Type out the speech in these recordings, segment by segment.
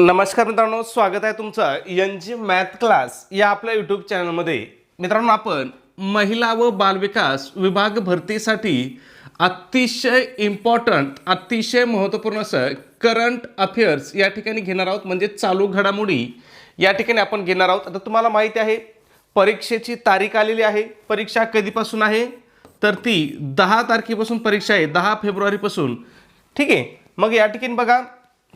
नमस्कार मित्रांनो स्वागत आहे तुमचं एन जी मॅथ क्लास या आपल्या यूट्यूब चॅनलमध्ये. मित्रांनो आपण महिला व बालविकास विभाग भरतीसाठी अतिशय इम्पॉर्टंट अतिशय महत्त्वपूर्ण असं करंट अफेअर्स या ठिकाणी घेणार आहोत. म्हणजे चालू घडामोडी या ठिकाणी आपण घेणार आहोत. आता तुम्हाला माहिती आहे परीक्षेची तारीख आलेली आहे. परीक्षा कधीपासून आहे? तर ती दहा तारखेपासून परीक्षा आहे दहा फेब्रुवारीपासून. ठीक आहे? मग या ठिकाणी बघा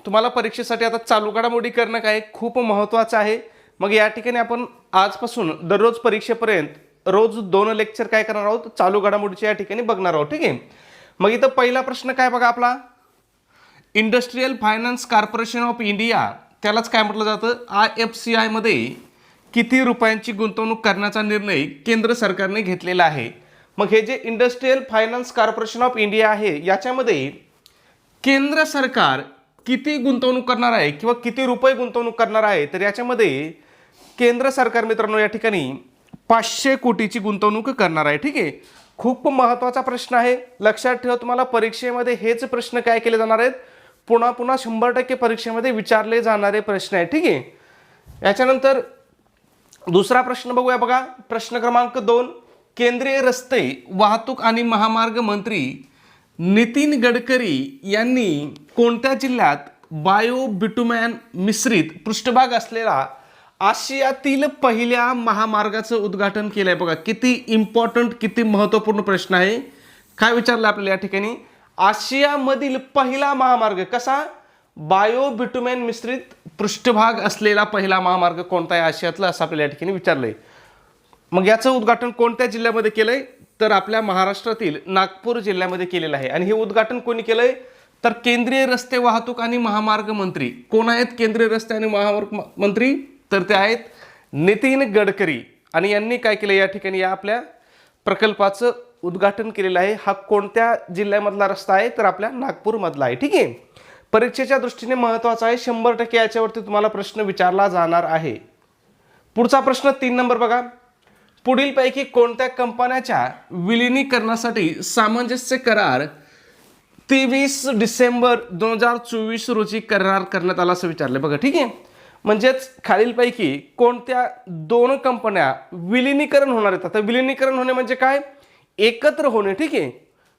तुम्हाला परीक्षेसाठी आता चालू घडामोडी करणं काय खूप महत्त्वाचं आहे. मग या ठिकाणी आपण आजपासून दररोज परीक्षेपर्यंत रोज दोन लेक्चर काय करणार आहोत? चालू घडामोडीच्या या ठिकाणी बघणार आहोत ठीक आहे? मग इथं पहिला प्रश्न काय बघा आपला? Industrial finance corporation of India त्यालाच काय म्हटलं जातं? आय एफ सी आयमध्ये किती रुपयांची गुंतवणूक करण्याचा निर्णय केंद्र सरकारने घेतलेला आहे. मग हे जे industrial finance corporation of India आहे याच्यामध्ये केंद्र सरकार किती गुंतवणूक करणार आहे किंवा किती रुपये गुंतवणूक करणार आहे तर याच्यामध्ये केंद्र सरकार मित्रांनो या ठिकाणी पाचशे कोटीची गुंतवणूक करणार आहे. ठीक आहे? खूप महत्त्वाचा प्रश्न आहे. लक्षात ठेवा तुम्हाला परीक्षेमध्ये हेच प्रश्न काय केले जाणार आहेत? पुन्हा पुन्हा शंभर टक्के परीक्षेमध्ये विचारले जाणारे प्रश्न आहे ठीक आहे? याच्यानंतर दुसरा प्रश्न बघूया बघा. प्रश्न क्रमांक दोन. केंद्रीय रस्ते वाहतूक आणि महामार्ग मंत्री नितीन गडकरी यांनी कोणत्या जिल्ह्यात बायो बिटुमॅन मिश्रित पृष्ठभाग असलेला आशियातील पहिल्या महामार्गाचं उद्घाटन केलं आहे बघा किती इम्पॉर्टंट किती महत्त्वपूर्ण प्रश्न आहे. काय विचारलं आपल्याला या ठिकाणी? आशियामधील पहिला महामार्ग कसा? बायो बिटुमॅन मिश्रित पृष्ठभाग असलेला पहिला महामार्ग कोणता आहे आशियातला असं आपल्याला या ठिकाणी विचारलंय. मग याचं उद्घाटन कोणत्या जिल्ह्यामध्ये केलंय? तर आपल्या महाराष्ट्रातील नागपूर जिल्ह्यामध्ये केलेलं आहे. आणि हे उद्घाटन कोणी केलंय? तर केंद्रीय रस्ते वाहतूक आणि महामार्ग मंत्री. कोण आहेत केंद्रीय रस्ते आणि महामार्ग मंत्री? तर ते आहेत नितीन गडकरी. आणि यांनी काय केलं या ठिकाणी? या आपल्या प्रकल्पाचं उद्घाटन केलेलं आहे. हा कोणत्या जिल्ह्यामधला रस्ता आहे? तर आपल्या नागपूरमधला आहे. ठीक आहे? परीक्षेच्या दृष्टीने महत्त्वाचा आहे. शंभर टक्के याच्यावरती तुम्हाला प्रश्न विचारला जाणार आहे. पुढचा प्रश्न तीन नंबर बघा. पुढीलपैकी कोणत्या कंपन्याच्या विलिनीकरणासाठी सामंजस्य करार तेवीस डिसेंबर दोन हजार चोवीस रोजी करार करण्यात आला असं विचारलं बघा ठीक आहे? म्हणजेच खालीलपैकी कोणत्या दोन कंपन्या विलिनीकरण होणार आहेत? आता विलिनीकरण होणे म्हणजे काय? एकत्र होणे ठीक आहे?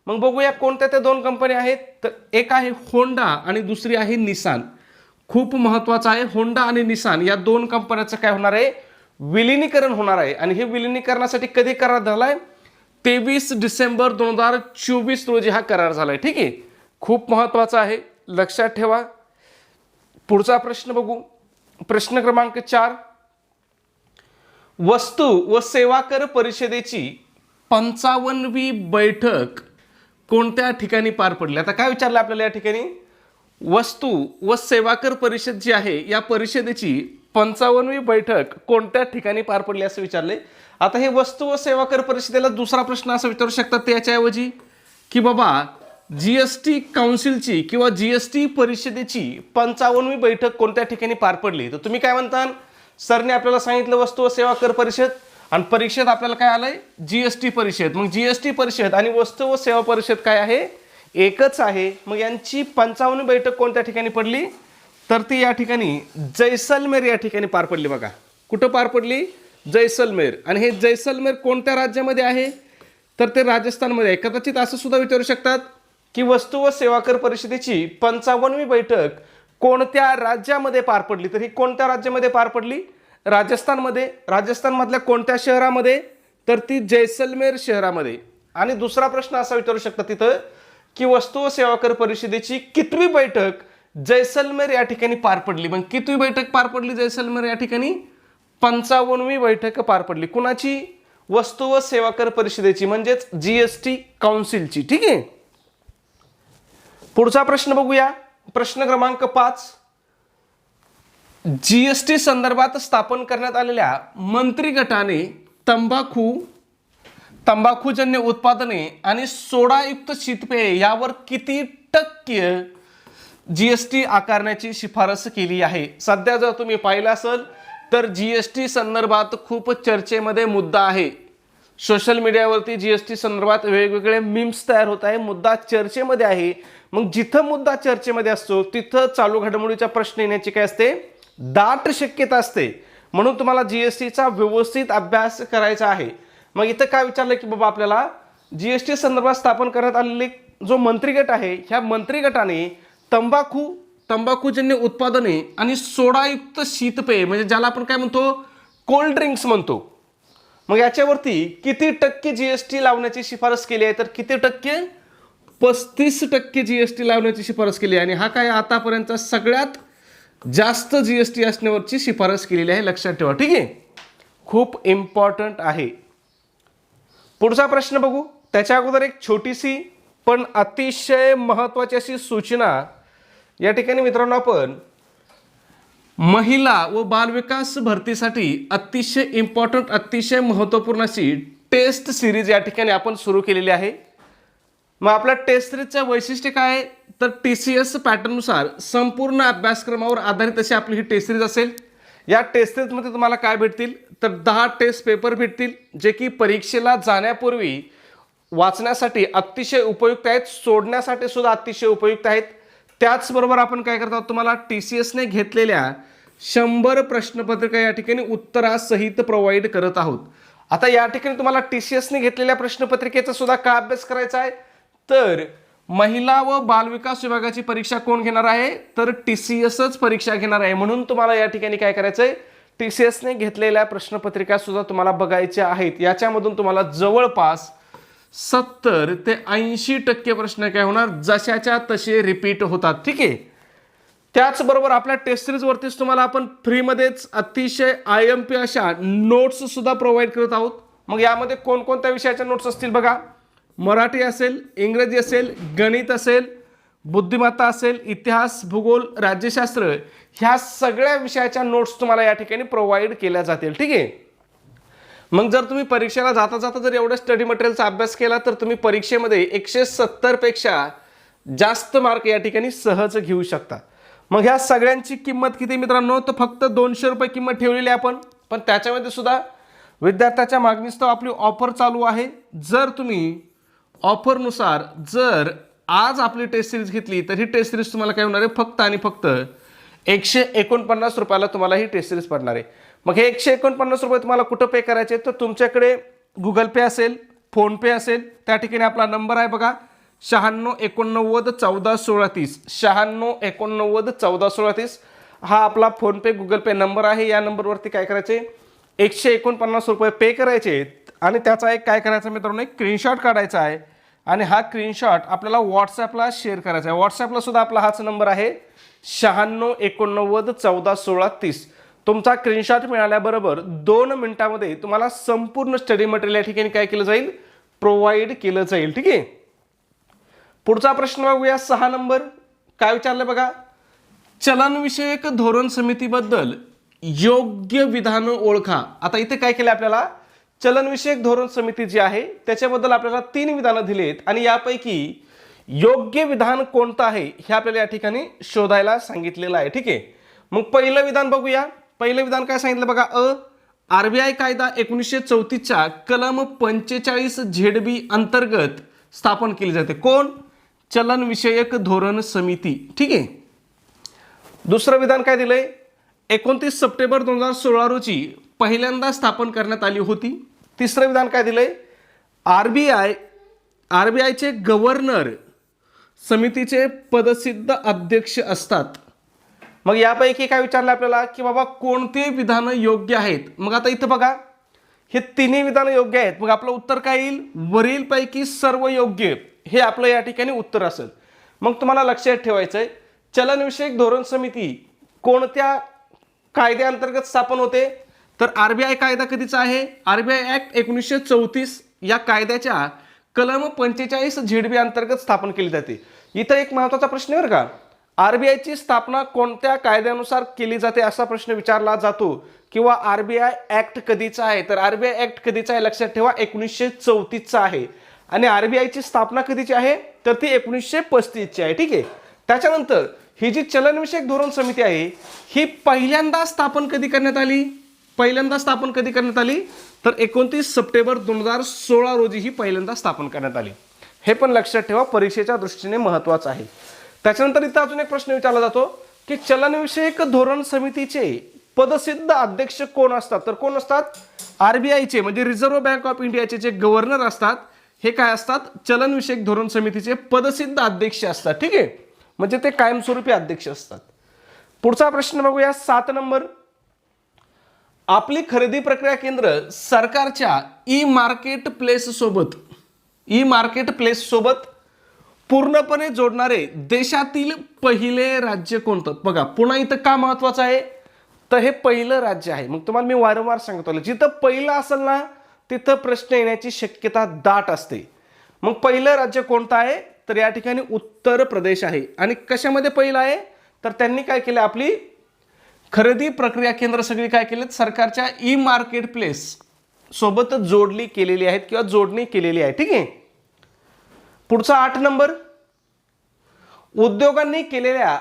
मग बघूया कोणत्या त्या दोन कंपन्या आहेत. तर एक आहे होंडा आणि दुसरी आहे निसान. खूप महत्त्वाचं आहे होंडा आणि निसान. या दोन कंपन्याचं काय होणार आहे? विलिनीकरण होणार आहे. आणि हे विलिनीकरणासाठी कधी करार झाला आहे तेवीस डिसेंबर दोन हजार चोवीस रोजी हा करार झाला आहे ठीक आहे? खूप महत्त्वाचा आहे. लक्षात ठेवा. पुढचा प्रश्न बघू. प्रश्न क्रमांक चार. वस्तू व सेवा कर परिषदेची पंचावन्नवी बैठक कोणत्या ठिकाणी पार पडली? आता काय विचारलं आपल्याला या ठिकाणी? वस्तू व सेवा कर परिषद जी आहे या परिषदेची पंचावन्नवी बैठक कोणत्या ठिकाणी पार पडली असं विचारले आता हे वस्तू व सेवा कर परिषदेला दुसरा प्रश्न असं विचारू शकतात त्याच्याऐवजी की बाबा जी एस टी काउन्सिलची किंवा जी एस टी परिषदेची पंचावन्नवी बैठक कोणत्या ठिकाणी पार पडली? तर तुम्ही काय म्हणता सरने आपल्याला सांगितलं वस्तू व सेवा कर परिषद आणि परीक्षेत आपल्याला काय आलंय? जी एस टी परिषद. मग जी एस टी परिषद आणि वस्तू व सेवा परिषद काय आहे? एकच आहे. मग यांची पंचावन्न बैठक कोणत्या ठिकाणी पडली? तर ती या ठिकाणी जैसलमेर या ठिकाणी पार पडली बघा. कुठं पार पडली? जैसलमेर. आणि हे जैसलमेर कोणत्या राज्यामध्ये आहे? तर ते राजस्थानमध्ये आहे. कदाचित असं सुद्धा विचारू शकतात की वस्तू व सेवा कर परिषदेची पंचावन्नवी बैठक कोणत्या राज्यामध्ये पार पडली? तर ही कोणत्या राज्यामध्ये पार पडली? राजस्थानमध्ये. राजस्थानमधल्या कोणत्या शहरामध्ये? तर ती जैसलमेर शहरामध्ये. आणि दुसरा प्रश्न असा विचारू शकता तिथं की वस्तू व सेवा कर परिषदेची कितवी बैठक जैसलमेर या ठिकाणी पार पडली. मग कितवी बैठक पार पडली जैसलमेर या ठिकाणी? पंचावन्नवी बैठक पार पडली. कुणाची? वस्तू व सेवा कर परिषदेची म्हणजेच जी एस टी काउन्सिलची ठीक आहे? पुढचा प्रश्न बघूया. प्रश्न क्रमांक पाच. जी एस टी संदर्भात स्थापन करण्यात आलेल्या मंत्री गटाने तंबाखू तंबाखूजन्य उत्पादने आणि सोडायुक्त शीतपेय यावर किती टक्के जी एस टी आकारण्याची शिफारस केली आहे. सध्या जर तुम्ही पाहिलं असेल तर जी एस टी संदर्भात खूप चर्चेमध्ये मुद्दा आहे. सोशल मीडियावरती जी एस टी संदर्भात वेगवेगळे मीम्स तयार होत आहे मुद्दा चर्चेमध्ये आहे. मग जिथं मुद्दा चर्चेमध्ये असतो तिथं चालू घडामोडीचा प्रश्न येण्याची काय असते? दाट शक्यता असते. म्हणून तुम्हाला जी एस टीचा व्यवस्थित अभ्यास करायचा आहे. मग इथं काय विचारलं की बाबा आपल्याला जी एस टी संदर्भात स्थापन करण्यात आलेले जो मंत्री गट आहे ह्या मंत्री गटाने तंबाखू तंबाखूजन्य उत्पादने आणि सोडायुक्त शीतपेय म्हणजे ज्याला आपण काय म्हणतो? कोल्ड ड्रिंक्स म्हणतो. मग याच्यावरती किती टक्के जी एस टी लावण्याची शिफारस केली आहे? तर किती टक्के? पस्तीस टक्के जी एस टी लावण्याची शिफारस केली आहे. आणि हा काय आतापर्यंतचा सगळ्यात जास्त जी एस टी असण्यावरची शिफारस केलेली आहे लक्षात ठेवा. ठीक आहे? खूप इम्पॉर्टंट आहे. पुढचा प्रश्न बघू. त्याच्या अगोदर एक छोटीशी पण अतिशय महत्त्वाची अशी सूचना या ठिकाणी मित्रांनो आपण महिला व बालविकास भरतीसाठी अतिशय इम्पॉर्टंट अतिशय महत्त्वपूर्ण अशी टेस्ट सिरीज या ठिकाणी आपण सुरू केलेली आहे. मग आपल्या टेस्ट सिरीजचं वैशिष्ट्य काय आहे? तर टी सी एस पॅटर्ननुसार संपूर्ण अभ्यासक्रमावर आधारित अशी आपली ही टेस्ट सिरीज असेल. या टेस्ट सिरीजमध्ये तुम्हाला काय भेटतील? तर दहा टेस्ट पेपर भेटतील जे की परीक्षेला जाण्यापूर्वी वाचण्यासाठी अतिशय उपयुक्त आहेत सोडण्यासाठी सुद्धा अतिशय उपयुक्त आहेत. त्याचबरोबर आपण काय करतो आहोत तुम्हाला टी सी एसने घेतलेल्या शंभर प्रश्नपत्रिका या ठिकाणी उत्तरासहित प्रोव्हाइड करत आहोत. आता या ठिकाणी तुम्हाला टी सी एसने घेतलेल्या प्रश्नपत्रिकेचा सुद्धा काय अभ्यास करायचा आहे? तर महिला व बालविकास विभागाची परीक्षा कोण घेणार आहे? तर टी सी एसच परीक्षा घेणार आहे. म्हणून तुम्हाला या ठिकाणी काय करायचं आहे टी सी एसने घेतलेल्या प्रश्नपत्रिका सुद्धा तुम्हाला बघायच्या आहेत. याच्यामधून तुम्हाला जवळपास सत्तर ते ऐंशी टक्के प्रश्न काय होणार? जशाच्या तसे रिपीट होतात. ठीक आहे? त्याचबरोबर आपल्या टेस्ट सिरीजवरतीच तुम्हाला आपण फ्रीमध्येच अतिशय आय एम पी अशा नोट्स सुद्धा प्रोव्हाइड करत आहोत. मग यामध्ये कोणकोणत्या विषयाच्या नोट्स असतील बघा? मराठी असेल इंग्रजी असेल गणित असेल बुद्धिमत्ता असेल इतिहास भूगोल राज्यशास्त्र ह्या सगळ्या विषयाच्या नोट्स तुम्हाला या ठिकाणी प्रोव्हाइड केल्या जातील. ठीक आहे? मग जर तुम्ही परीक्षेला जाता जाता जर एवढं स्टडी मटेरियलचा अभ्यास केला तर तुम्ही परीक्षेमध्ये एकशे सत्तरपेक्षा जास्त मार्क या ठिकाणी सहज घेऊ शकता. मग ह्या सगळ्यांची किंमत किती मित्रांनो? तर फक्त दोनशे रुपये किंमत ठेवलेली आहे आपण. पण त्याच्यामध्ये सुद्धा विद्यार्थ्याच्या मागणीस्तव आपली ऑफर चालू आहे. जर तुम्ही ऑफरनुसार जर आज आपली टेस्ट सिरीज घेतली तर ही टेस्ट सिरीज तुम्हाला काय होणार आहे? फक्त आणि फक्त एकशे एकोणपन्नास रुपयाला तुम्हाला ही टेस्ट सिरीज पडणार आहे. मग हे एकशे एकोणपन्नास रुपये तुम्हाला कुठं पे करायचे? तर तुमच्याकडे गुगल पे असेल फोनपे असेल त्या ठिकाणी आपला नंबर आहे बघा. शहाण्णव एकोणनव्वद चौदा सोळा तीस. शहाण्णव एकोणनव्वद चौदा सोळा तीस. हा आपला फोनपे गुगल पे नंबर आहे. या नंबरवरती काय करायचे? एकशे एकोणपन्नास रुपये पे करायचे. आणि त्याचा एक काय करायचा मित्रांनो? एक स्क्रीनशॉट काढायचा आहे. आणि हा स्क्रीनशॉट आपल्याला व्हॉट्सॲपला शेअर करायचा आहे. व्हॉट्सॲपला सुद्धा आपला हाच नंबर आहे. शहाण्णव एकोणनव्वद चौदा सोळा तीस. तुमचा स्क्रीनशॉट मिळाल्याबरोबर दोन मिनिटामध्ये तुम्हाला संपूर्ण स्टडी मटेरियल या ठिकाणी काय केलं जाईल? प्रोव्हाइड केलं जाईल. ठीक आहे? पुढचा प्रश्न बघूया. सहा नंबर. काय विचारलं बघा? चलनविषयक धोरण समितीबद्दल योग्य विधानं ओळखा. आता इथे काय केलं आपल्याला? चलनविषयक धोरण समिती जी आहे त्याच्याबद्दल आपल्याला तीन विधानं दिलीत आणि यापैकी योग्य विधान कोणतं आहे हे आपल्याला या ठिकाणी शोधायला सांगितलेलं आहे. ठीक आहे? मग पहिलं विधान बघूया. पहिलं विधान काय सांगितलं बघा? अ आरबीआय कायदा एकोणीसशे चौतीसच्या कलम पंचेचाळीस झेड बी अंतर्गत स्थापन केली जाते. कोण? चलनविषयक धोरण समिती. ठीक आहे? दुसरं विधान काय दिलंय? एकोणतीस सप्टेंबर दोन हजार सोळा रोजी पहिल्यांदा स्थापन करण्यात आली होती. तिसरं विधान काय दिलंय? R B I R B आयचे गव्हर्नर समितीचे पदसिद्ध अध्यक्ष असतात. मग यापैकी काय विचारलं आपल्याला? की बाबा कोणते विधानं योग्य आहेत? मग आता इथं बघा. हे तिन्ही विधानं योग्य आहेत. मग आपलं उत्तर काय येईल? वरीलपैकी सर्व योग्य. हे आपलं या ठिकाणी उत्तर असेल. मग तुम्हाला लक्षात ठेवायचं आहे चलनविषयक धोरण समिती कोणत्या कायद्याअंतर्गत स्थापन होते? तर आर बी आय कायदा कधीचा आहे? आर बी आय ॲक्ट एकोणीसशे चौतीस या कायद्याच्या कलम पंचेचाळीस झेडबी अंतर्गत स्थापन केली जाते. इथं एक महत्त्वाचा प्रश्न आहे बरं का. आरबीआयची स्थापना कोणत्या कायद्यानुसार केली जाते असा प्रश्न विचारला जातो किंवा आरबीआय ऍक्ट कधीचा आहे? तर आरबीआय ऍक्ट कधीचा आहे लक्षात ठेवा एकोणीसशे चौतीसचा आहे. आणि आरबीआयची स्थापना कधीची आहे? तर ती एकोणीसशे पस्तीसची आहे ठीक आहे? त्याच्यानंतर ही जी चलनविषयक धोरण समिती आहे ही पहिल्यांदा स्थापन कधी करण्यात आली? पहिल्यांदा स्थापन कधी करण्यात आली? तर एकोणतीस सप्टेंबर दोन हजार सोळा रोजी ही पहिल्यांदा स्थापन करण्यात आली. हे पण लक्षात ठेवा परीक्षेच्या दृष्टीने महत्त्वाचं आहे. त्याच्यानंतर इथं अजून एक प्रश्न विचारला जातो की चलनविषयक धोरण समितीचे पदसिद्ध अध्यक्ष कोण असतात? तर कोण असतात? आरबीआयचे म्हणजे रिझर्व्ह बँक ऑफ इंडियाचे जे गव्हर्नर असतात हे काय असतात? चलनविषयक धोरण समितीचे पदसिद्ध अध्यक्ष असतात ठीक आहे? म्हणजे ते कायमस्वरूपी अध्यक्ष असतात. पुढचा प्रश्न बघूया सात नंबर. आपली खरेदी प्रक्रिया केंद्र सरकारच्या ई मार्केट प्लेस सोबत ई मार्केट प्लेस सोबत पूर्णपणे जोडणारे देशातील पहिले राज्य कोणतं? बघा पुन्हा इथं का महत्वाचं आहे? तर हे पहिलं राज्य आहे. मग तुम्हाला मी वारंवार सांगतो जिथं पहिलं असेल ना तिथं प्रश्न येण्याची शक्यता दाट असते. मग पहिलं राज्य कोणतं आहे? तर या ठिकाणी उत्तर प्रदेश आहे. आणि कशामध्ये पहिलं आहे? तर त्यांनी काय केलं? आपली खरेदी प्रक्रिया केंद्र सगळी काय केलेत? सरकारच्या ई मार्केट प्लेस सोबत जोडली केलेली आहेत किंवा जोडणी केलेली आहे. ठीक आहे? पुढचा आठ नंबर. उद्योगांनी केलेल्या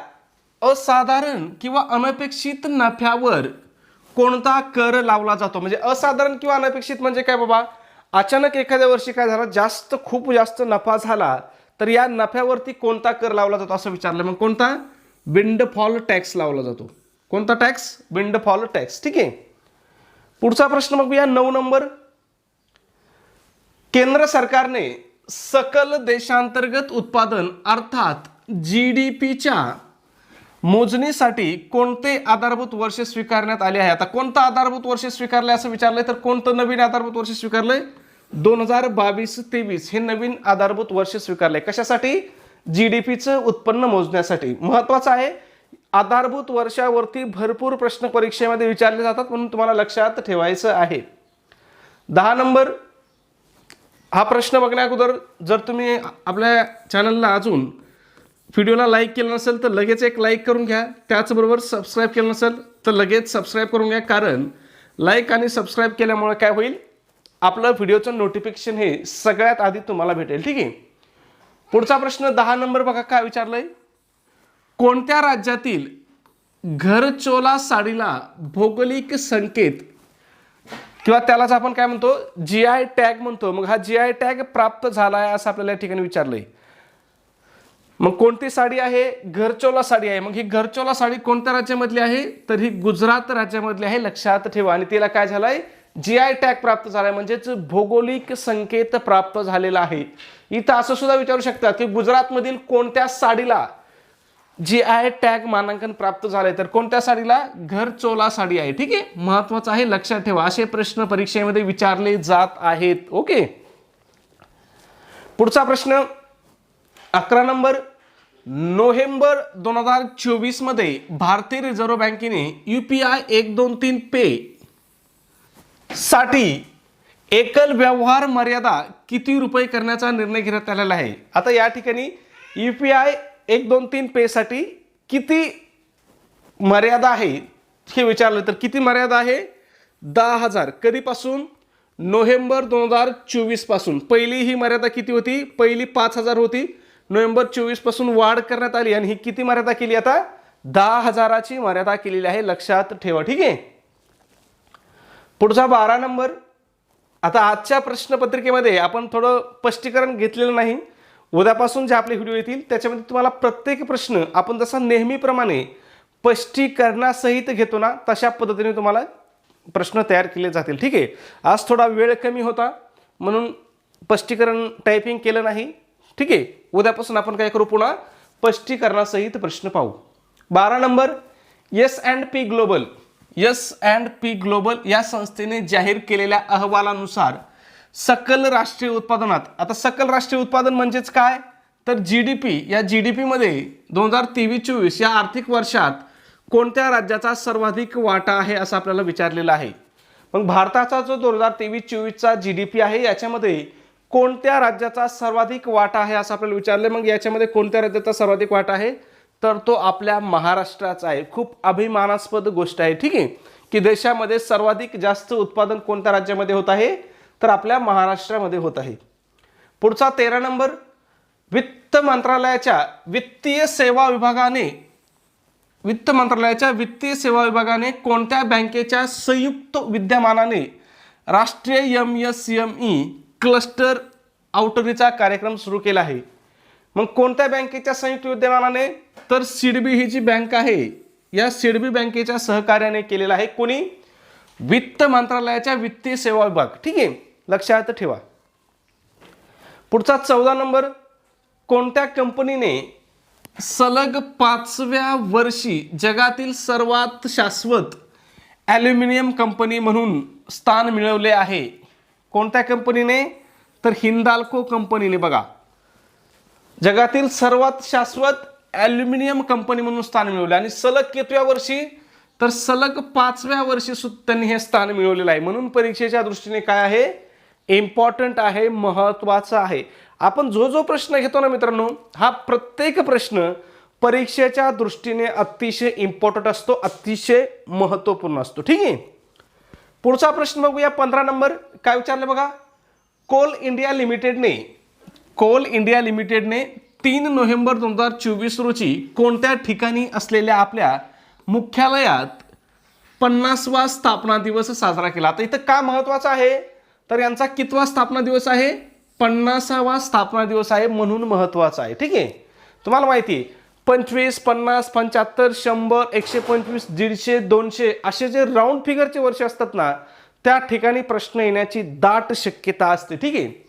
असाधारण किंवा अनपेक्षित नफ्यावर कोणता कर लावला जातो? म्हणजे असाधारण किंवा अनपेक्षित म्हणजे काय बाबा? अचानक एखाद्या वर्षी काय झालं? जास्त खूप जास्त नफा झाला तर या नफ्यावरती कोणता कर लावला जातो असं विचारलं. मग कोणता? विंडफॉल टॅक्स लावला जातो. कोणता टॅक्स? Windfall tax. ठीक आहे. पुढचा प्रश्न मग या नऊ नंबर. केंद्र सरकारने सकल देशांतर्गत उत्पादन अर्थात जी डी पीच्या मोजणीसाठी कोणते आधारभूत वर्ष स्वीकारण्यात आले आहे? आता कोणतं आधारभूत वर्ष स्वीकारलं असं विचारलंय? तर कोणतं नवीन आधारभूत वर्ष स्वीकारलंय? दोन हजार बावीस तेवीस हे नवीन आधारभूत वर्ष स्वीकारलंय. कशासाठी? जी डी पीचं उत्पन्न मोजण्यासाठी. महत्वाचं आहे आधारभूत वर्षावरती भरपूर प्रश्न परीक्षेमध्ये विचारले जातात म्हणून तुम्हाला लक्षात ठेवायचं आहे. दहा नंबर हा प्रश्न बघण्या अगोदर जर तुम्ही आपल्या चॅनलला अजून व्हिडिओला लाईक केलं नसेल तर लगेच एक लाईक करून घ्या. त्याचबरोबर सबस्क्राईब केलं नसेल तर लगेच सबस्क्राईब करून घ्या. कारण लाईक आणि सबस्क्राईब केल्यामुळे काय होईल? आपलं व्हिडिओचं नोटिफिकेशन हे सगळ्यात आधी तुम्हाला भेटेल. ठीक आहे? पुढचा प्रश्न दहा नंबर बघा काय विचारलंय. कोणत्या राज्यातील घरचोला साडीला भौगोलिक संकेत किंवा त्यालाच आपण काय म्हणतो जी आय टॅग म्हणतो. मग हा जी आय टॅग प्राप्त झाला आहे असं आपल्याला या ठिकाणी विचारलंय. मग कोणती साडी आहे? घरचोला साडी आहे. मग ही घरचोला साडी कोणत्या राज्यामधली आहे? तर ही गुजरात राज्यामधली आहे लक्षात ठेवा. आणि तिला काय झालंय? जी आय टॅग प्राप्त झालाय. म्हणजेच भौगोलिक संकेत प्राप्त झालेला आहे. इथं असं सुद्धा विचारू शकतात की गुजरातमधील कोणत्या साडीला जी आय टॅग मानांकन प्राप्त झालंय. तर कोणत्या साडीला? घर चोला साडी आहे. ठीक आहे? महत्वाचं आहे लक्षात ठेवा. असे प्रश्न परीक्षेमध्ये विचारले जात आहेत. ओके? पुढचा प्रश्न अकरा नंबर नोव्हेंबर दोन हजार चोवीसमध्ये भारतीय रिझर्व्ह बँकेने युपीआय एक दोन तीन पे साठी एकल व्यवहार मर्यादा किती रुपये करण्याचा निर्णय घेण्यात आलेला आहे? आता या ठिकाणी यू पी आय एक दोन तीन पेसाठी किती मर्यादा आहे? हे विचारलं तर किती मर्यादा आहे? दहा हजार. कधीपासून? नोव्हेंबर दोन हजार चोवीसपासून पहिली ही मर्यादा किती होती? पहिली पाच हजार होती. नोव्हेंबर चोवीसपासून वाढ करण्यात आली आणि ही किती मर्यादा केली आता? दहा हजाराची मर्यादा केलेली आहे. लक्षात ठेवा. ठीक आहे? पुढचा बारा नंबर. आता आजच्या प्रश्नपत्रिकेमध्ये आपण थोडं स्पष्टीकरण घेतलेलं नाही. उद्यापासून जे आपले व्हिडिओ येतील त्याच्यामध्ये तुम्हाला प्रत्येक प्रश्न आपण जसा नेहमीप्रमाणे स्पष्टीकरणासहित घेतो ना तशा पद्धतीने तुम्हाला प्रश्न तयार केले जातील. ठीक आहे? आज थोडा वेळ कमी होता म्हणून स्पष्टीकरण टायपिंग केलं नाही. ठीक आहे? उद्यापासून आपण काय करू पुन्हा? स्पष्टीकरणासहित प्रश्न पाहू. बारा number S and P global S and P global या संस्थेने जाहीर केलेल्या अहवालानुसार सकल राष्ट्रीय उत्पादनात. आता सकल राष्ट्रीय उत्पादन म्हणजेच काय? तर जी डी पी या जी डी पीमध्ये दोन हजार तेवीस चोवीस या आर्थिक वर्षात कोणत्या राज्याचा सर्वाधिक वाटा आहे असं आपल्याला विचारलेलं आहे? मग भारताचा जो दोन हजार तेवीस चोवीसचा जी डी पी आहे याच्यामध्ये कोणत्या राज्याचा सर्वाधिक वाटा आहे असं आपल्याला विचारलं मग याच्यामध्ये कोणत्या राज्याचा सर्वाधिक वाटा आहे? तर तो आपल्या महाराष्ट्राचा आहे. खूप अभिमानास्पद गोष्ट आहे ठीक आहे? की देशामध्ये सर्वाधिक जास्त उत्पादन कोणत्या राज्यामध्ये होत आहे? तर आपल्या महाराष्ट्रामध्ये होत आहे. पुढचा तेरा नंबर वित्त मंत्रालयाच्या वित्तीय सेवा विभागाने वित्त मंत्रालयाच्या वित्तीय सेवा विभागाने कोणत्या बँकेच्या संयुक्त विद्यमानाने राष्ट्रीय M S M E cluster आउटरीचा कार्यक्रम सुरू केला आहे? मग कोणत्या बँकेच्या संयुक्त विद्यमानाने? तर सिडबी ही जी बँक आहे या सिडबी बँकेच्या सहकार्याने केलेला आहे. कोणी? वित्त मंत्रालयाच्या वित्तीय सेवा विभाग. ठीक आहे. लक्षात ठेवा. पुढचा चौदा नंबर कोणत्या कंपनीने सलग पाचव्या वर्षी जगातील सर्वात शाश्वत ॲल्युमिनियम कंपनी म्हणून स्थान मिळवले आहे? कोणत्या कंपनीने? तर हिंदाल्को कंपनीने बघा. जगातील सर्वात शाश्वत ॲल्युमिनियम कंपनी म्हणून स्थान मिळवले. आणि सलग कितव्या वर्षी? तर सलग पाचव्या वर्षी सुद्धा त्यांनी हे स्थान मिळवलेलं आहे. म्हणून परीक्षेच्या दृष्टीने काय आहे? इम्पॉर्टंट आहे महत्त्वाचा आहे. आपण जो जो प्रश्न घेतो ना मित्रांनो हा प्रत्येक प्रश्न परीक्षेच्या दृष्टीने अतिशय इम्पॉर्टंट असतो अतिशय महत्त्वपूर्ण असतो. ठीक आहे? पुढचा प्रश्न बघूया पंधरा नंबर. काय विचारलं बघा? कोल इंडिया लिमिटेडने कोल इंडिया लिमिटेडने तीन नोव्हेंबर दोन हजार चोवीस रोजी कोणत्या ठिकाणी असलेल्या आपल्या मुख्यालयात पन्नासवा स्थापना दिवस साजरा केला? आता इथं का महत्त्वाचं आहे? तर यांचा कितवा स्थापना दिवस आहे? पन्नासावा स्थापना दिवस आहे म्हणून महत्त्वाचा आहे. ठीक आहे? तुम्हाला माहिती आहे पंचवीस पन्नास पंच्याहत्तर शंभर एकशे पंचवीस दीडशे दोनशे असे जे राऊंड फिगरचे वर्ष असतात ना त्या ठिकाणी प्रश्न येण्याची दाट शक्यता असते. ठीक आहे?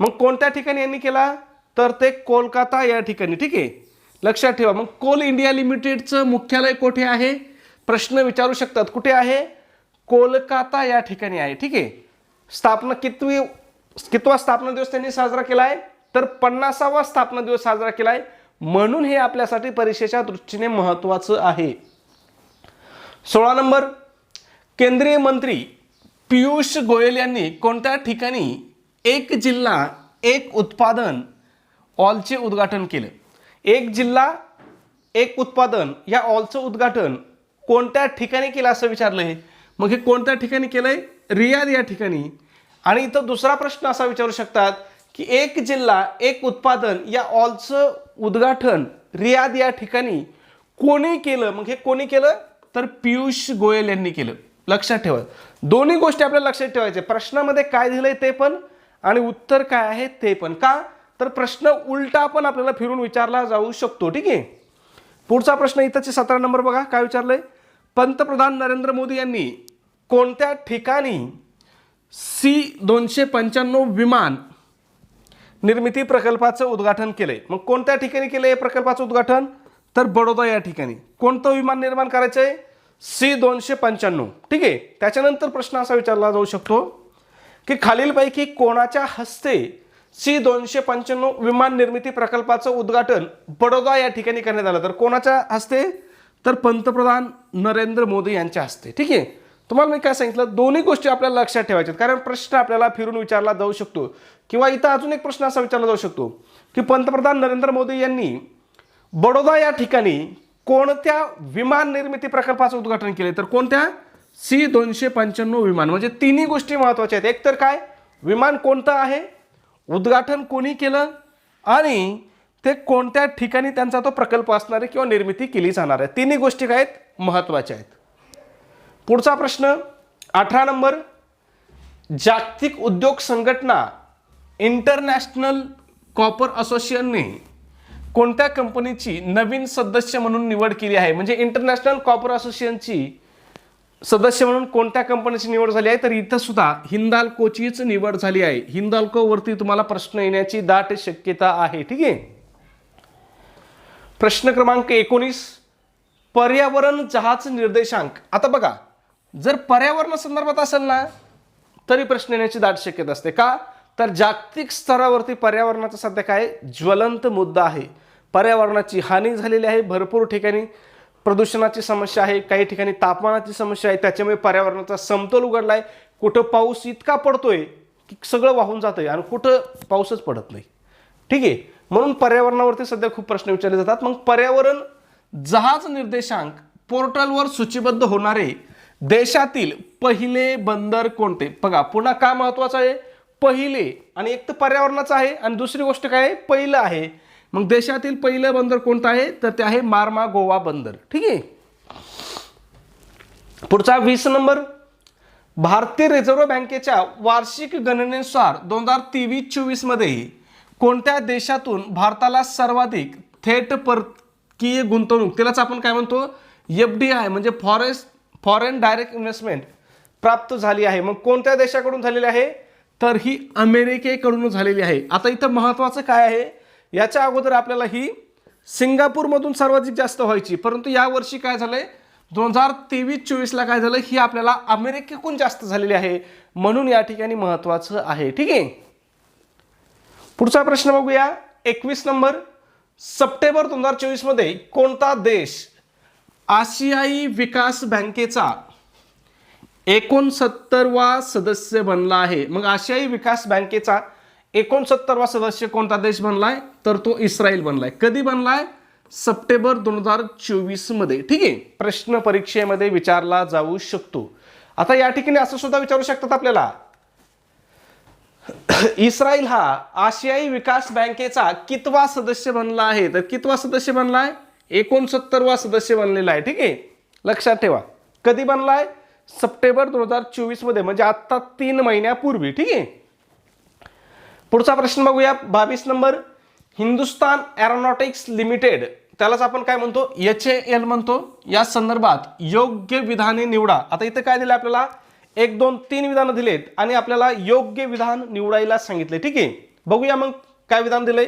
मग कोणत्या ठिकाणी यांनी केला? तर ते कोलकाता या ठिकाणी. ठीक आहे? लक्षात ठेवा. मग कोल इंडिया लिमिटेडचं मुख्यालय कुठे आहे? प्रश्न विचारू शकतात. कुठे आहे? कोलकाता या ठिकाणी आहे. ठीक आहे? स्थापना कितवी कितवा स्थापना दिवस त्यांनी साजरा केला आहे तर पन्नासावा स्थापना दिवस साजरा केला आहे म्हणून हे आपल्यासाठी परीक्षेच्या दृष्टीने महत्त्वाचं आहे. सोळा नंबर. केंद्रीय मंत्री पियुष गोयल यांनी कोणत्या ठिकाणी एक जिल्हा एक उत्पादन ऑलचे उद्घाटन केलं? एक जिल्हा एक उत्पादन या ऑलचं उद्घाटन कोणत्या ठिकाणी केलं असं विचारलं आहे मग हे कोणत्या ठिकाणी केलं आहे रियाद या ठिकाणी. आणि इथं दुसरा प्रश्न असा विचारू शकतात की एक जिल्हा एक उत्पादन या ऑलचं उद्घाटन रियाद या ठिकाणी कोणी केलं? मग हे कोणी केलं? तर पियुष गोयल यांनी केलं. लक्षात ठेवा. दोन्ही गोष्टी आपल्याला लक्षात ठेवायच्या प्रश्नामध्ये काय दिलंय ते पण आणि उत्तर काय आहे ते पण. का? तर प्रश्न उलटा पण आपल्याला फिरून विचारला जाऊ शकतो. ठीक आहे? पुढचा प्रश्न इथंचे सतरा नंबर बघा. काय विचारलंय? पंतप्रधान नरेंद्र मोदी यांनी कोणत्या ठिकाणी सी दोनशे पंच्याण्णव विमान निर्मिती प्रकल्पाचं उद्घाटन केलंय? मग कोणत्या ठिकाणी केलंय या प्रकल्पाचं उद्घाटन? तर बडोदा या ठिकाणी. कोणतं विमान निर्माण करायचं आहे सी दोनशे पंच्याण्णव. ठीक आहे? त्याच्यानंतर प्रश्न असा विचारला जाऊ शकतो की खालीलपैकी कोणाच्या हस्ते सी दोनशे पंच्याण्णव विमान निर्मिती प्रकल्पाचं उद्घाटन बडोदा या ठिकाणी करण्यात आलं? तर कोणाच्या हस्ते? तर पंतप्रधान नरेंद्र मोदी यांच्या हस्ते. ठीक आहे? तुम्हाला मी काय सांगितलं? दोन्ही गोष्टी आपल्याला लक्षात ठेवायच्या कारण प्रश्न आपल्याला फिरून विचारला जाऊ शकतो. किंवा इथं अजून एक प्रश्न असा विचारला जाऊ शकतो की पंतप्रधान नरेंद्र मोदी यांनी बडोदा या ठिकाणी कोणत्या विमान निर्मिती प्रकल्पाचं उद्घाटन केले तर कोणत्या? सी दोनशे पंच्याण्णव विमान. म्हणजे तिन्ही गोष्टी महत्त्वाच्या आहेत. एकतर काय? विमान कोणतं आहे? उद्घाटन कोणी केलं? आणि ते कोणत्या ठिकाणी त्यांचा तो प्रकल्प असणार आहे किंवा निर्मिती केली जाणार आहे? तिन्ही गोष्टी काय आहेत? महत्त्वाच्या आहेत. पुढचा प्रश्न अठरा नंबर. जागतिक उद्योग संघटना इंटरनॅशनल कॉपर असोसिएशनने कोणत्या कंपनीची नवीन सदस्य म्हणून निवड केली आहे? म्हणजे इंटरनॅशनल कॉपर असोसिएशनची सदस्य म्हणून कोणत्या कंपनीची निवड झाली आहे? तर इथं सुद्धा हिंदाल्कोचीच निवड झाली आहे. हिंदाल्कोवरती तुम्हाला प्रश्न येण्याची दाट शक्यता आहे. ठीक आहे? प्रश्न क्रमांक एकोणीस. पर्यावरण जहाज निर्देशांक. आता बघा जर पर्यावरण संदर्भात असेल ना तरी प्रश्न येण्याची दाट शक्यता असते. का? तर जागतिक स्तरावरती पर्यावरणाचा सध्या काय? ज्वलंत मुद्दा आहे. पर्यावरणाची हानी झालेली आहे भरपूर ठिकाणी. प्रदूषणाची समस्या आहे काही ठिकाणी तापमानाची समस्या आहे. त्याच्यामुळे पर्यावरणाचा समतोल उघडला आहे कुठं पाऊस इतका पडतोय की सगळं वाहून जातंय आणि कुठं पाऊसच पडत नाही. ठीक आहे? म्हणून पर्यावरणावरती सध्या खूप प्रश्न विचारले जातात. मग पर्यावरण जहाज निर्देशांक पोर्टलवर सूचीबद्ध होणारे देशातील पहिले बंदर कोणते? बघा पुन्हा का महत्वाचं आहे? पहिले आणि एक तर पर्यावरणाचं आहे आणि दुसरी गोष्ट काय आहे? पहिलं आहे. मग देशातील पहिलं बंदर कोणतं आहे? तर ते आहे मार्मा गोवा बंदर. ठीक आहे? पुढचा वीस नंबर. भारतीय रिझर्व्ह बँकेच्या वार्षिक गणनेनुसार दोन हजार तेवीस चोवीसमध्ये कोणत्या देशातून भारताला सर्वाधिक थेट परकीय गुंतवणूक त्यालाच आपण काय म्हणतो? एफ डी आय म्हणजे फॉरेस्ट फॉरेन डायरेक्ट इन्व्हेस्टमेंट प्राप्त झाली आहे. मग कोणत्या देशाकडून झालेली आहे? तर ही अमेरिकेकडून झालेली आहे. आता इथं महत्त्वाचं काय आहे? याच्या अगोदर आपल्याला ही सिंगापूरमधून सर्वाधिक जास्त व्हायची. परंतु यावर्षी काय झालंय? दोन हजार तेवीस चोवीसला काय झालं? ही आपल्याला अमेरिकेकडून जास्त झालेली आहे. म्हणून या ठिकाणी महत्त्वाचं आहे. ठीक आहे? पुढचा प्रश्न बघूया. एकवीस नंबर. सप्टेंबर दोन हजार चोवीसमध्ये कोणता देश आशियाई विकास बँकेचा एकोणसत्तरवा सदस्य बनला आहे. मग आशियाई विकास बँकेचा एकोणसत्तरवा सदस्य कोणता देश बनलाय? तर तो इस्रायल बनलाय. कधी बनलाय? सप्टेंबर दोन हजार चोवीसमध्ये ठीक आहे? प्रश्न परीक्षेमध्ये विचारला जाऊ शकतो. आता या ठिकाणी असं सुद्धा विचारू शकतात आपल्याला. इस्रायल हा आशियाई विकास बँकेचा कितवा सदस्य बनला आहे? तर कितवा सदस्य बनलाय? एकोणसत्तरवा सदस्य बनलेला आहे ठीक आहे? लक्षात ठेवा. कधी बनलाय? सप्टेंबर दोन हजार चोवीसमध्ये म्हणजे आत्ता तीन महिन्यापूर्वी ठीक आहे? पुढचा प्रश्न बघूया. बावीस नंबर. हिंदुस्तान एरोनॉटिक्स लिमिटेड त्यालाच आपण काय म्हणतो? एच ए एल म्हणतो. या संदर्भात योग्य विधाने निवडा. आता इथं काय दिलं आपल्याला? एक दोन तीन विधानं दिलेत आणि आपल्याला योग्य विधान निवडायला सांगितले ठीक आहे? बघूया मग काय विधान दिलंय.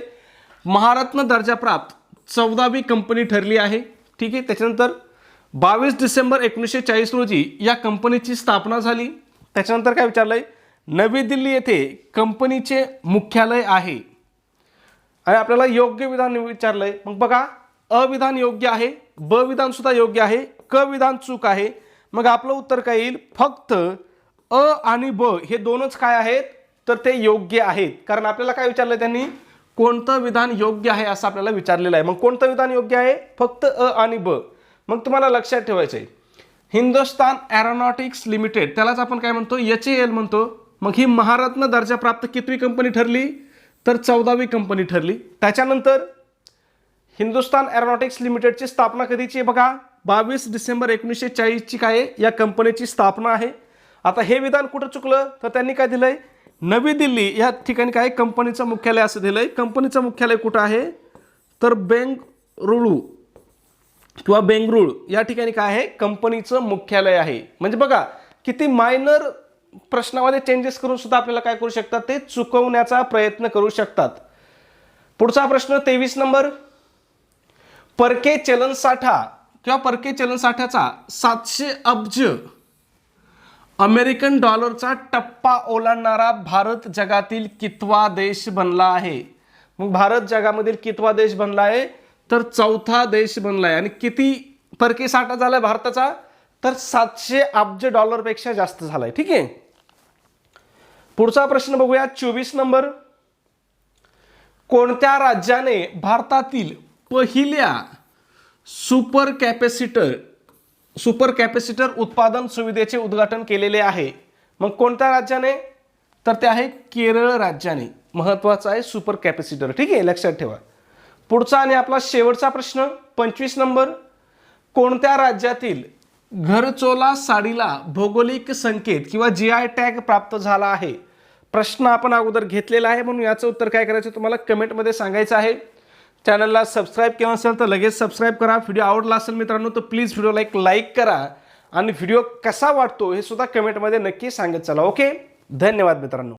महारत्न दर्जा प्राप्त. चौदावी कंपनी ठरली आहे. ठीक आहे त्याच्यानंतर बावीस डिसेंबर एकोणीसशे चाळीस रोजी या कंपनीची स्थापना झाली. त्याच्यानंतर काय विचारलं आहे नवी दिल्ली येथे कंपनीचे मुख्यालय आहे. आणि आपल्याला योग्य विधान विचारलं आहे मग बघा अविधान योग्य आहे ब विधान सुद्धा योग्य आहे क विधान चूक आहे. मग आपलं उत्तर काय येईल? फक्त अ आणि ब हे दोनच काय आहेत? तर ते योग्य आहेत. कारण आपल्याला काय विचारलं त्यांनी? कोणतं विधान योग्य आहे असं आपल्याला विचारलेलं आहे. मग कोणतं विधान योग्य आहे? फक्त अ आणि ब. मग तुम्हाला लक्षात ठेवायचं आहे. हिंदुस्तान एरोनॉटिक्स लिमिटेड त्यालाच आपण काय म्हणतो? एच ए एल म्हणतो. मग ही महारत्न दर्जा प्राप्त कितवी कंपनी ठरली? तर चौदावी कंपनी ठरली. त्याच्यानंतर हिंदुस्तान एरोनॉटिक्स लिमिटेडची स्थापना कधीची आहे बघा? बावीस डिसेंबर एकोणीसशे चाळीसची काय या कंपनीची स्थापना आहे. आता हे विधान कुठं चुकलं? तर त्यांनी काय दिलं आहे नवी दिल्ली या ठिकाणी काय कंपनीचं मुख्यालय असं दिलं आहे कंपनीचं मुख्यालय कुठं आहे? तर बेंगरुळू किंवा बेंगरुळ या ठिकाणी काय आहे? कंपनीचं मुख्यालय आहे. म्हणजे बघा किती मायनर प्रश्नामध्ये चेंजेस करून सुद्धा आपल्याला काय करू शकतात? ते चुकवण्याचा प्रयत्न करू शकतात. पुढचा प्रश्न तेवीस नंबर. परके चलन साठा किंवा परके चलन साठ्याचा सातशे अब्ज अमेरिकन डॉलरचा टप्पा ओलांडणारा भारत जगातील कितवा देश बनला आहे? मग भारत जगामधील कितवा देश बनला आहे? तर चौथा देश बनला आहे. आणि किती परकी साठा झाला आहे भारताचा? तर सातशे अब्ज डॉलरपेक्षा जास्त झाला आहे ठीक आहे? पुढचा प्रश्न बघूया. चोवीस नंबर. कोणत्या राज्याने भारतातील पहिल्या सुपर कॅपॅसिटर सुपर कॅपॅसिटर उत्पादन सुविधेचे उद्घाटन केलेले आहे. मग कोणत्या राज्याने? तर ते आहे केरळ राज्याने. महत्वाचं आहे सुपर कॅपॅसिटर. ठीक आहे लक्षात ठेवा. पुढचा आणि आपला शेवटचा प्रश्न पंचवीस नंबर. कोणत्या राज्यातील घरचोला साडीला भौगोलिक संकेत किंवा जी आय टॅग प्राप्त झाला आहे? प्रश्न आपण अगोदर घेतलेला आहे म्हणून याचं उत्तर काय करायचं तुम्हाला कमेंटमध्ये सांगायचं आहे. चॅनलला सबस्क्राईब केलं असेल तर लगेच सबस्क्राईब करा. व्हिडिओ आवडला असेल मित्रांनो तर प्लीज व्हिडिओला एक लाईक करा. आणि व्हिडिओ कसा वाटतो हे सुद्धा कमेंटमध्ये नक्की सांगत चला ओके? धन्यवाद मित्रांनो.